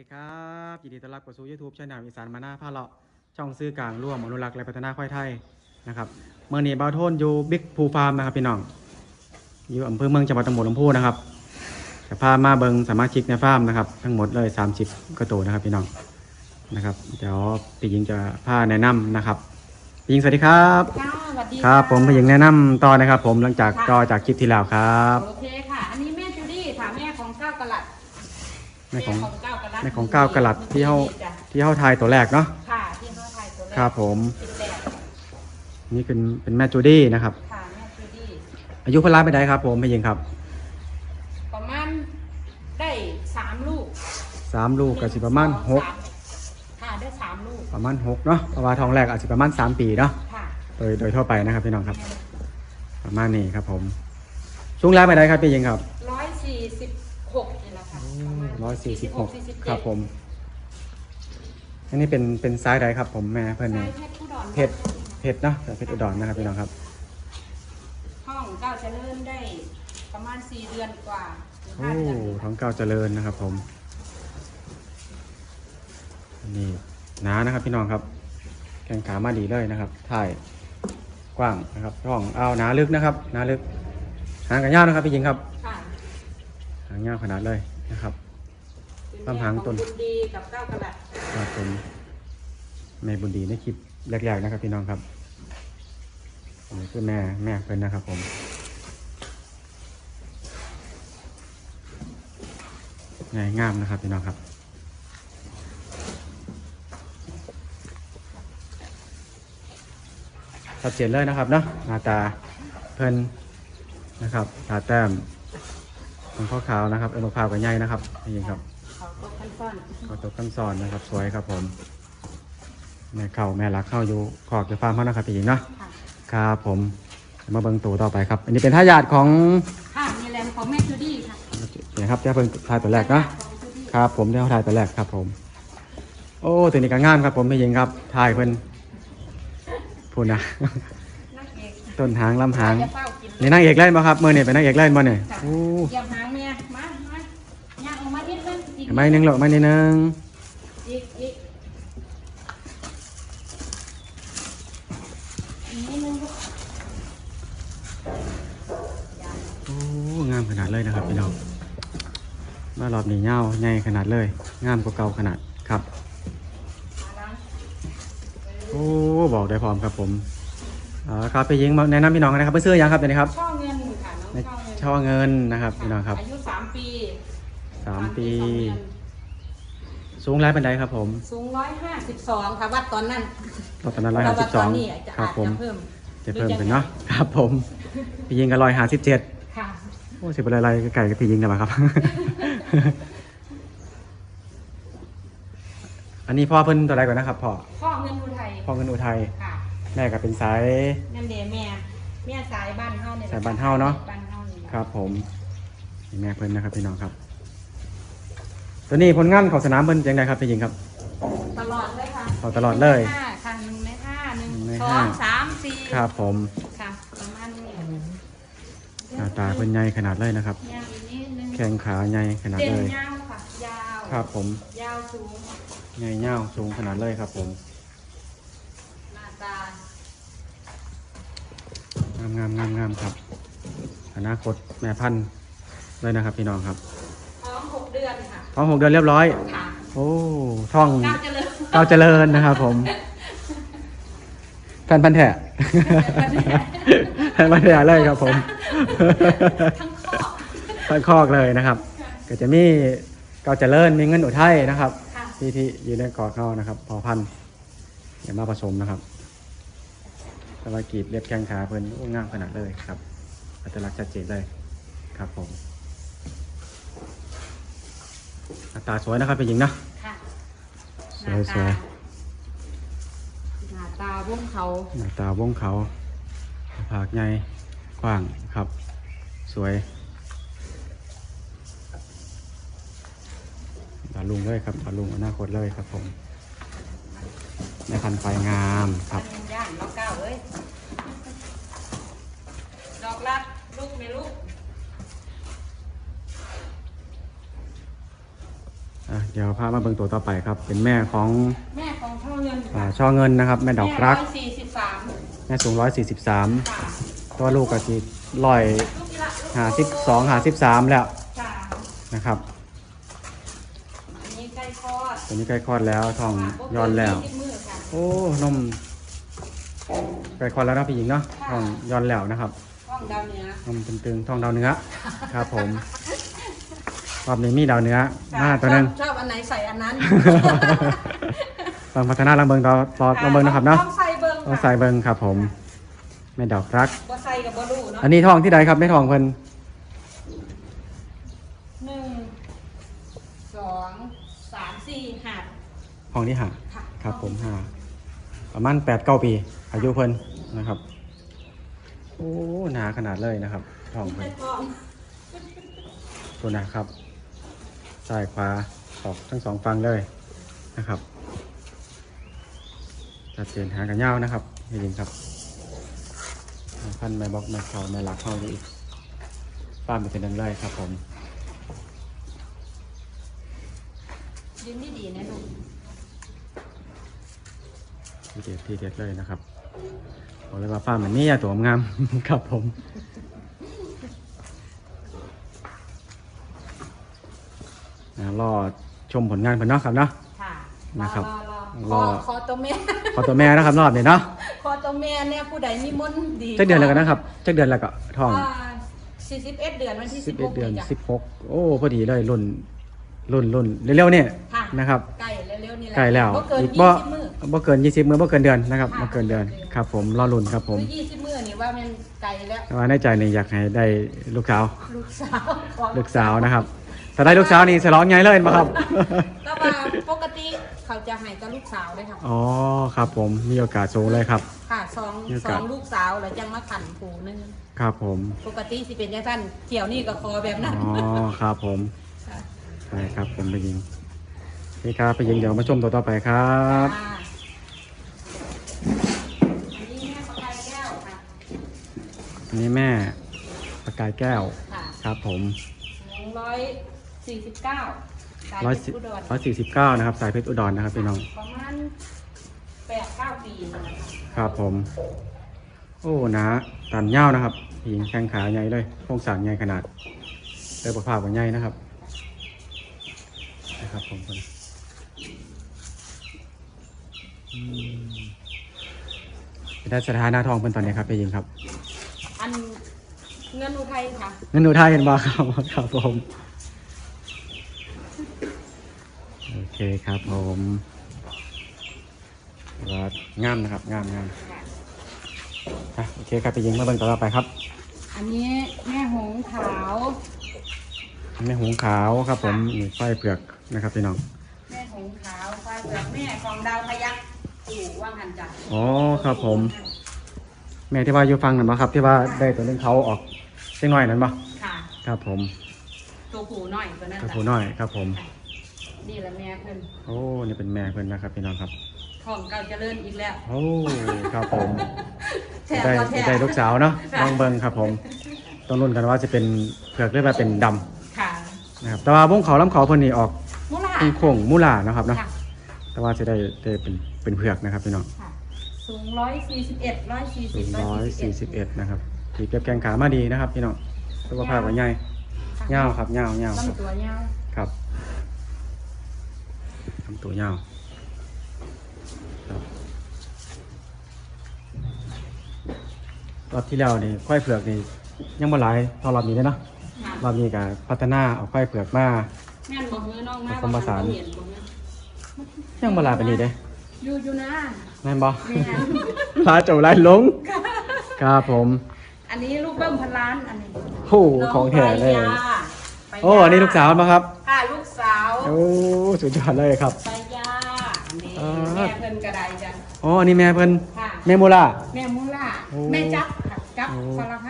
ดีครับยินดีต้อนรับเข้าสู่ YouTube ช่องอีสานมาหน้าผ้าเลาะช่องซื้อกลางร่วมอนุรักษ์และพัฒนาควายไทยนะครับเมื่อนี้บาวโทนอยู่บิ๊กพูฟาร์มนะครับพี่น้องอยู่อำเภอเมืองจังหวัดตำบลลำพูนะครับจะพามาเบิงสมาชิกในฟาร์มนะครับ ทั้งหมดเลย 30กระตัวนะครับพี่น้องนะครับเดี๋ยวพี่หญิงจะพาแนะนำนะครับพี่หญิงสวัสดีครับค่ะสวัสดีครับะผมพี่หญิงแนะนำต่อนะครับ ผมหลังจากต่อจากคลิปที่แล้วครับโอเคค่ะ อันนี้แม่จูดี้ค่ะแม่ของเก้ากะลัด ในของเก้ากะลัดในของเก้ากะลัดที่เฮาจ้ะที่เข้าทายตัวแรกเนาะค่ะที่เขาไทยตัวแรกครับผมสิบแปดนี่เป็นเป็นแม่จูดี้นะครับค่ะแม่จูดี้อายุพนล้านไปได้ครับผมพี่หญิงครับ ประมาณได้สามลูกสามลูกกับสิประมาณนึ่งหสองกสามค่ะได้สามลูกประมาณหกเนาะเพราะว่าทองแรกอาจจะประมาณสามปีเนาะค่ะโดยโดยทั่วไปนะครับพี่น้องครับ ประมาณนี้ครับผมช่วงแรกไปได้ครับพี่หญิงครับร้อยสี่สิบ ระมาณร้อยสี่สิบหกสี่สิบคเจ็รัดบผม อันนี้เป็นเป็นไซส์ใดครับผมแม่เพื่อนใช่นี่ เพชรผู้ดอนเพชรเพชรเนาะแต่เพชรอุดรนะครับพี่น้องครับ ห้องเก้าเจะเริ่มได้ประมาณสี่เดือนกว่าถึงโอ้ ห้าเดือนท้องเก้าวเจริญนะครับผม นี่หนานะครับพี่น้องครับ แข้งขามาดีเลยนะครับถ่ายกว้างนะครับร่องเอาหนาลึกนะครับหนาลึกหางกันยาวนะครับพี่หญิงครับค่ะหางยาวขนาดเลย นะครับตามหางต้นบุญดีกับเก้ากระดัดครับผมแม่บุญดีในคลิปแรกๆนะครับ พี่น้องครับอันนี่คือแม่แม่เพิ่นนะครับ ผมใหญ่งามนะครับพี่น้องครับชัดเจนเลยนะครับเนาะหน้าตาเพิ่นนะครับตาแต้ม ของข้อขาวนะครับเอ็นโอพาวกับใหญ่นะครับนี่ครับเขาตกขั้นซ่อนข้าวตกขั้นซอนนะครับ สวยครับผมแม่เข่าแม่รักเข้าอยู่ขอกจะฟาร์มเขานะครับพี่หญิงเนาะค่ะครับผมมาเบิ่งตัวต่อไปครับ อันนี้เป็นท่ายาดของค่ะมีแรมของแม่จูดี้ค่ะเนี่ยครับจะเพิ่งทายตัวแรกเนาะของจูดี้ครับ ผมเดี๋ยวทายตัวแรกครับ ผม โอ้ตัวนี้ก็งามครับ ผมพี่หญิงครับทายเพิ่นพูดนะนักเอกต้นหางลำหางจะเฝ้ากินนี่นางเอกเล่นป่ะครับเมื่อนี่เป็นนางเอกเล่นป่ะเนี่ยค่ะโอ้ ไม่นึงหรอกไม่นิดนึงอีกอีกอีกนิดนึงลูกโอ้งามขนาดเลยนะครับพี่น้องมารอบนี้เงาใหญ่ขนาดเลย งามกว่าเก่าขนาดครับมาล้างโอ้บอกได้พร้อมครับผมอ่าครับไปยิงมาแนะนำพี่น้องนะครับไปซื้อยังครับเดี๋ยวนี้ครับ ช่อเงินค่ะน้องในช่อเงินช่อเงินนะครับพี่น้องครับอายุสามปี สามปี สองเดือนสูงร้ายเป็นไดครับผมสูงร้อยห้าสิบสองค่ะวัดตอนนั้นรถตอนนั้นร้อยห้าสิบสองแต่ว่ตนนี้จะครับอาจผมจะเพิ่มจะเพิ่มขึ้นเนาะครับผมพี่ยิงกันร้อยห้าสิบเจ็ดค่ะ โอ้สิบอะไรไก่กับพี่ยิงกันมาครับ อันนี้พ่อเพิ่นตัวใดก่อนนะครับพ่อพ่อเงินอุทัยพ่อเงินอุทัยค่ะแม่ก็เป็นสาย นั่นเดแม่แม่สายบ้านเฮาเนี่ยสายบ้านเฮาเนาะ บ้านเฮานี่แหละ ครับผมนี่แม่เพิ่นนะครับพี่น้องครับ ตัวนี้ผลงานของสนามเพิ่นยังไงครับพี่ยิงครับ ตลอดเลยค่ะเอาตลอดเลย ห้าค่ะหนึ่งในห้าหนึ่งหนึ่งในสอห้า งสามสี่ครับผมค่ะประมาณนี้หน้าตาเพิ่นใหญ่ขนาดเลยนะครับ ยาวอีกนิดนึงแข้งขาใหญ่ขนาดเส้นเลย ยาวค่ะ ยาวครับผมยาวสูงใหญ่เง่าวสูงขนาดเลยครับผมหน้าตางามงามงามงามครับ อนาคตแม่พันธุ์เลยนะครับพี่น้องครับ ท้องหกเดือนค่ะ ท้องหกเดือนเรียบร้อย ค่ะโอ้ท้องก้าวเจริญเก้าวเจริญนะครับผมแฟนพันธุ์แท้แฟนพันธุ์แท้เลยครับ ผมทั้งข้อตั้งคอกเลยนะครับ ก็จะมีเก้าวเจริญมีเงินอุทัยนะครับ ค่ะที่ที่อยู่ในกอเข้านะครับ พอพันธุ์เดี๋ยวมาผสมนะครับสวากีบเรียบแข้งขาเพิ่นโอ้งามขนาดเลยครับอัตลักษณ์ชัดเจนเลยครับผม อัตราสวยนะครับเป็นหญิงนะค่ะสวยสวยหน้าตาวงเขาหน้าตาวงเขาผากใหญ่กว้างครับ สวยตาลุงเลยครับตาลุงอนาคตเลยครับผมแม่พันธุ์ไฟงามครับอันย่างเราก้าวเอ้ยดอกรัดลูกไม่ลูก อะ เดี๋ยวพามาเบิ่งตัวต่อไปครับ เป็นแม่ของแม่ของช่อเงินอ่าช่อเงินนะครับ แม่ดอกรักสี่สิบสามแม่สูงร้อยสี่สิบสามค่ะตัวลูกก็สิลอยลูกที่ละลูกหาสิบสองหาสิบสามแล้วค่ะนะครับ อันนี้ใกล้คลอดตัวนี้ใกล้คลอดแล้วท้องค่ะย้อนแล้วยี่สิบมือค่ะ โอ้ นมใกล้คลอดแล้วเนาะพี่หญิงเนาะค่ะ ท้องย้อนแล้วนะครับห้องดาวเหนือนมตึงๆท้องดาวเนื้อครับผมร อบนี้มีดาวเนื้อมาตัวหนึง ชอบชอบอันไหนใส่อันนั้นลองพัฒนาลองเบิงต่อต่อลองเบิงนะครับเนาะต้องใส่เบิ้งต้องใส่เบิงครับผมแม่ดอกรัก บ่ใส่กับบ่รู้เนาะอันนี้ทองที่ใดครับแม่ทองเพิ่นหนึ่งสองสามสี่ห้าทองที่หาค่ะครับ ผมหาประมาณแปดเก้าปี อายุเพิ่นนะครับโอ้หนาขนาดเลยนะครับทองเพิ่ใส่นทองตัวนะครับ ซ้ายขวาออกทั้งสองฝั่งเลยนะครับชัดเจนหางกันยาวนะครับนี่จริงครับพันไม้บล็อกไม้เขาไม้หลักเข้าอยู่อีกฟ้าร์มเป็นดังเลยครับผมยืนดีๆนะลูกทีเด็ดทีเด็ดเลยนะครับบอกเลยว่าฟ้าร์มมันนี่ยตัวงามครับผมนะ รอชมผลงานเพิ่นเนาะครับเนาะ ค่ะนะครับรอรรออขอตัวแม่ ขอตัวแม่นะครับรอบนี้เนาะขอตัวแม่เนี่ยผู้ใดมีมนต์ดีจักเดือนแล้วกันนะครับจักเดือนแล้วก็ท้องสี่สิบเอ็ดเดือนวันที่สิสิบบเอ็หดกเดือน จ้ะสิบหกโอ้พอดีเลยรุ่นรุ่นรุ่นเร็วๆเนี่ยค่ะ นะครับ ใกล้เร็วๆนี่แหละใกล้แล้วบ่เกินอีกยี่บ่สิบมื้อ บ่เกินยี่สิบมื้อบ่เกินเดือนนะครับค่ะ บ่เกินเดือนครับ ผมรอรุ่นครับผมคือยี่สิบมื้อนี่ว่ามันไกลแล้วแต่ว่าในใจนี่อยากให้ได้ลูกสาว ลูกสาวของลูกสาวนะครับ ถ้าได้ลูกสาวนี่สร้องไงเลยบ่ครับก็ว่าปกติเขาจะให้กับลูกสาวเลยค่ะอ๋อครับผมมีโอกาสสูงเลยครับ ค่ะสองมีโอสกาอสงลูกสาวแล้วจังมาขันผูหนึงครับผม ปกติสิเป็นจังซั่นเกี่ยวนี่ก็คอแบบนั้นอ๋อครับผมค่ะใช่ครับผมไปยิงนี่ครับไปยิงเดี๋ยวมาชมตัวต่อไปครับ ค่ะอันนี้แม่ประกายแก้วค่ะอันนี้แม่ประกายแก้วค่ะครับผมร้อย สี่สิบเก้าสายร้อยเพสิชรอุดรร้อยสี่สิบเก้านะครับ สายเพชรอุดรนะครับพี่น้อง ประมาณแปดเก้าปีนะคะครับผม โอ้นะตันเง่านะครับหิงแข้งขาใหญ่เลยโครงสร้างใหญ่ขนาดเติมประภาพว่าใหญ่นะครับ นะครับผมคนอืมเป็นได้สถานะทองเป็นตอนนี้ครับพี่หญิงครับ อันเงินอุทัยค่ะเงินหนูไทยเป็นบ้าครับ ครับผมโอ เคครับผมว่างามนะครับงามงามอะโอเคครับไปยิงมาเบิ่งต่อไปครับ อันนี้แม่หงขาว แม่หงขาวครับ ผมนี่ไฟเผือกนะครับพี่น้อง แม่หงขาวไฟเปลือกแม่ของดาวพยักปู่ว่างหันจักรอ๋อครับผม แม่ที่ว่าอยู่ฟังนั่นบ่ครับ ที่ว่าได้ตัวนึงเขาออกเล็กน้อยนั่นบ่ค่ะ ครับผม ตัวปู่น้อยตัวนั้นกระจ้ะผูน้อยครับผมค่ะ นี่แหละแม่เพิ่นโอ้นี่เป็นแม่เพิ่นนะครับพี่น้องครับ ของเก่าเจริญอีกแล้ว โอ้ครับผม แถมได้ก็แถมได้ลูกสาวเนาะค่ะลองเบิ่งครับผมต้องรุ่นกันว่าจะเป็นเผือกหรือว่าเป็นดำค่ะนะครับแต่ว่าวงเขาลำเขาเพิ่นนี่ออกมูลาเป็นโค้งมูลานะครับเนาะค่ะแต่ว่าจะได้ได้เป็นเป็นเผือกนะครับพี่น้องค่ะ สูงร้อยสี่สิบเอ็ดร้อยสี่สิสูบงร้อยสี่สิบเอ็ดนะครับถีบเก็บแกงขามาดีนะครับพี่น้องสุขภาพว่าใหญ่เงาวครับเงาวเงาวครับลำตัวยาว ครับ ทำตัวเงาวครับรอบที่แล้วนี่ควายเผือกนี่ยังบ่หลายเท่ารอบนี้เลยเนาะค่ะรอบนี้ก็พัฒนาเอาควายเผือกมาแม่นบอกมือน้องมาผสมผสานว่เห็บ่แม่ยังบ่หลายปานนี้เด้อยู่อยู่นะแม่นบ่แม่นพาเจ้าหลายหลงครับผม อันนี้ลูกเบิ้มพันล้านอันนี้โอ้ของแท้เลยน้องไปโอ้อันนี้ลูกสาวมาครับค่ะลูกสาวโอ้ สุดยอดเลยครับไปย่าอันนี้อ่า แม่เพิ่นกระไดจ้ะอ๋ออันนี้แม่เพิ่นค่ะแม่โมล่า แม่มุล่าโอ้แม่จับค่ะจับโอ้ สารพัด